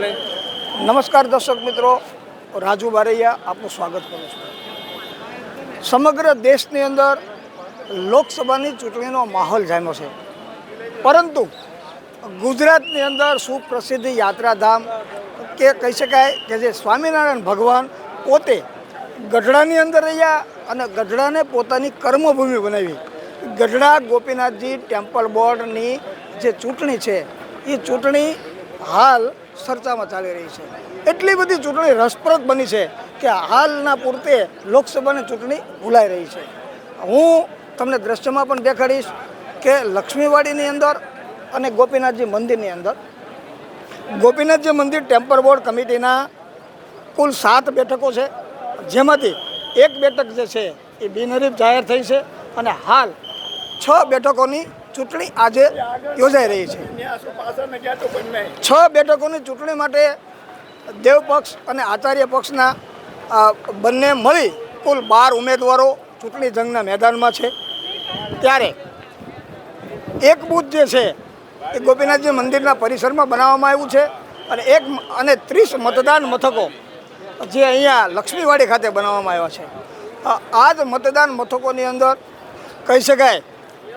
નમસ્કાર દર્શક મિત્રો, રાજુ બારૈયા, આપનું સ્વાગત કરું છું. સમગ્ર દેશની અંદર લોકસભાની ચૂંટણીનો માહોલ જામ્યો છે. પરંતુ ગુજરાતની અંદર સુપ્રસિદ્ધ યાત્રાધામ કે કહી શકાય કે જે સ્વામિનારાયણ ભગવાન પોતે ગઢડાની અંદર રહ્યા અને ગઢડાને પોતાની કર્મભૂમિ બનાવી. ગઢડા ગોપીનાથજી ટેમ્પલ બોર્ડની જે ચૂંટણી છે, એ ચૂંટણી હાલ ચર્ચામાં ચાલી રહી છે. એટલી બધી ચૂંટણી રસપ્રદ બની છે કે હાલના પૂરતે લોકસભાની ચૂંટણી ભૂલાઈ રહી છે. હું તમને દ્રશ્યમાં પણ દેખાડીશ કે લક્ષ્મીવાડીની અંદર અને ગોપીનાથજી મંદિરની અંદર. ગોપીનાથજી મંદિર ટેમ્પર બોર્ડ કમિટીના કુલ સાત બેઠકો છે. જેમાંથી એક બેઠક જે છે એ બિનહરીફ જાહેર થઈ છે અને હાલ છ બેઠકોની ચૂંટણી આજે યોજાઈ રહી છે. છ બેઠકોની ચૂંટણી માટે દેવ પક્ષ અને આચાર્ય પક્ષના બંને મળી કુલ બાર ઉમેદવારો ચૂંટણી જંગના મેદાનમાં છે. ત્યારે એક બૂથ જે છે એ ગોપીનાથજી મંદિરના પરિસરમાં બનાવવામાં આવ્યું છે અને એક અને ત્રીસ મતદાન મથકો જે અહીંયા લક્ષ્મીવાડી ખાતે બનાવવામાં આવ્યા છે. આ જ મતદાન મથકોની અંદર કહી શકાય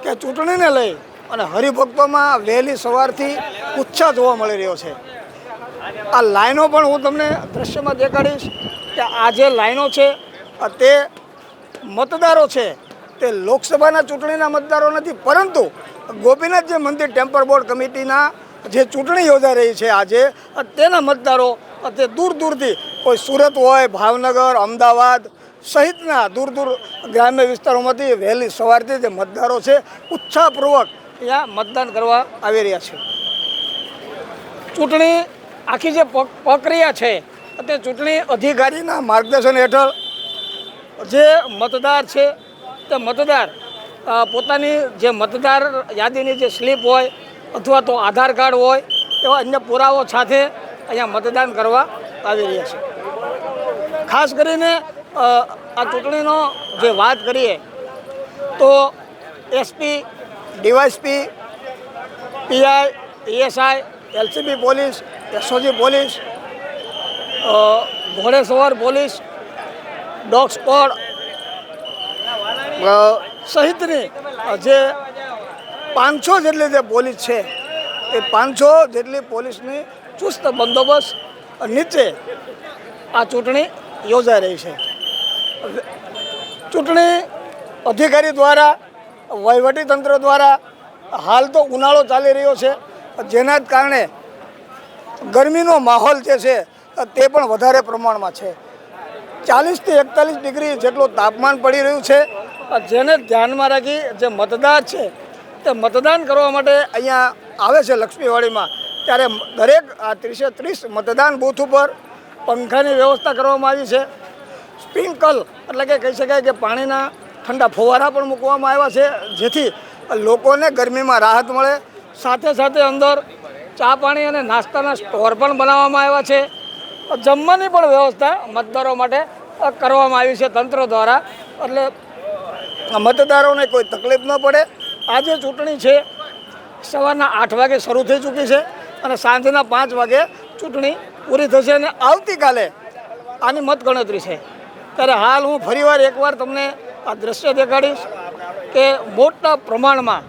કે ચૂંટણીને લઈ અને હરિભક્તોમાં વહેલી સવારથી ઉત્સાહ જોવા મળી રહ્યો છે. આ લાઈનો પણ હું તમને દ્રશ્યમાં દેખાડીશ કે આ જે લાઈનો છે તે મતદારો છે, તે લોકસભાના ચૂંટણીના મતદારો નથી, પરંતુ ગોપીનાથ જે મંદિર ટેમ્પર બોર્ડ કમિટીના જે ચૂંટણી યોજાઈ રહી છે આજે તેના મતદારો તે દૂર દૂરથી, કોઈ સુરત હોય, ભાવનગર, અમદાવાદ સહિતના દૂર દૂર ગ્રામ્ય વિસ્તારોમાંથી વહેલી સવારથી જે મતદારો છે, ઉત્સાહપૂર્વક અહીંયા મતદાન કરવા આવી રહ્યા છે. ચૂંટણી આખી જે પ્રક્રિયા છે તે ચૂંટણી અધિકારીના માર્ગદર્શન હેઠળ જે મતદાર છે, તે મતદાર પોતાની જે મતદાર યાદીની જે સ્લીપ હોય અથવા તો આધાર કાર્ડ હોય એવા અન્ય પુરાવો સાથે અહીંયા મતદાન કરવા આવી રહ્યા છે. ખાસ કરીને આ ચૂંટણીનો જે વાત કરીએ, તો SP, DYSP, PI, PSI, LCB police, SOG police ઘોડેસવાર police, dog squad સહિતની જે પાંચસો જેટલી જે પોલીસ છે, એ પાંચસો જેટલી પોલીસની ચુસ્ત બંદોબસ્ત નીચે આ ચૂંટણી યોજાઈ રહી છે. ચૂંટણી અધિકારી દ્વારા વહીવટી તંત્ર દ્વારા હાલ તો ઉનાળો ચાલી રહ્યો છે. જેના કારણે ગરમીનો માહોલ જે છે, તે પણ વધારે પ્રમાણમાં છે. ચાલીસથી એકતાલીસ ડિગ્રી જેટલું તાપમાન પડી રહ્યું છે. જેને ધ્યાનમાં રાખી જે મતદાર છે, તે મતદાન કરવા માટે અહીંયા આવે છે લક્ષ્મીવાડીમાં. ત્યારે દરેક આ ત્રીસે ત્રીસ મતદાન બૂથ ઉપર પંખાની વ્યવસ્થા કરવામાં આવી છે. સ્પ્રિંકલ એટલે કે કહી શકાય કે પાણીના ઠંડા ફુવારા પણ મૂકવામાં આવ્યા છે, જેથી લોકોને ગરમીમાં રાહત મળે. સાથે સાથે અંદર ચા પાણી અને નાસ્તાના સ્ટોર પણ બનાવવામાં આવ્યા છે. જમવાની પણ વ્યવસ્થા મતદારો માટે કરવામાં આવી છે તંત્ર દ્વારા. એટલે મતદારોને કોઈ તકલીફ ન પડે. આ જે ચૂંટણી છે, સવારના આઠ વાગે શરૂ થઈ ચૂકી છે અને સાંજના પાંચ વાગે ચૂંટણી પૂરી થશે અને આવતીકાલે આની મતગણતરી છે. ત્યારે હાલ હું ફરીવાર એકવાર તમને આ દ્રશ્ય દેખાડીશ કે મોટા પ્રમાણમાં,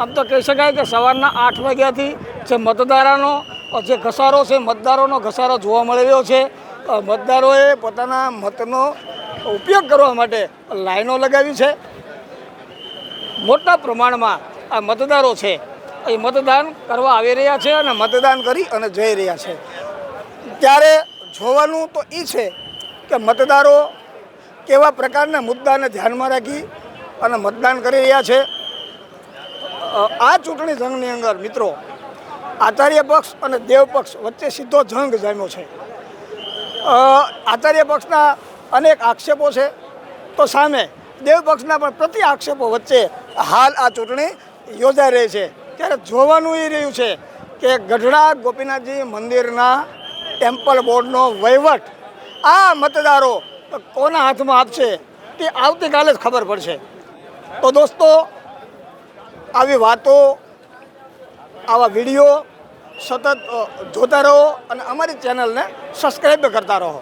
આમ તો કહી શકાય કે સવારના આઠ વાગ્યાથી જે મતદારોનો, જે ઘસારો છે, મતદારોનો ઘસારો જોવા મળી રહ્યો છે મતદારોએ પોતાના મતનો ઉપયોગ કરવા માટે લાઈનો લગાવી છે. મોટા પ્રમાણમાં આ મતદારો છે, એ મતદાન કરવા આવી રહ્યા છે અને મતદાન કરી અને જઈ રહ્યા છે. ત્યારે જોવાનું તો એ છે કે મતદારો કેવા પ્રકારના મુદ્દાને ધ્યાનમાં રાખી અને મતદાન કરી રહ્યા છે? આ ચૂંટણી જંગની અંદર મિત્રો, આચાર્ય પક્ષ અને દેવ પક્ષ વચ્ચે સીધો જંગ જામ્યો છે. આચાર્ય પક્ષના અનેક આક્ષેપો છે. તો સામે દેવ પક્ષના પણ પ્રતિ આક્ષેપો વચ્ચે હાલ આ ચૂંટણી યોજાઈ રહી છે. ત્યારે જોવાનું એ રહ્યું છે કે ગઢડા ગોપીનાથજી મંદિરના ટેમ્પલ બોર્ડનો વહીવટ આ મતદારો કોના હાથમાં આપશે તે આવતીકાલે જ ખબર પડશે. તો દોસ્તો, આવી વાતો, આવા વીડિયો સતત જોતા રહો અને અમારી ચેનલને સબસ્ક્રાઈબ કરતા રહો.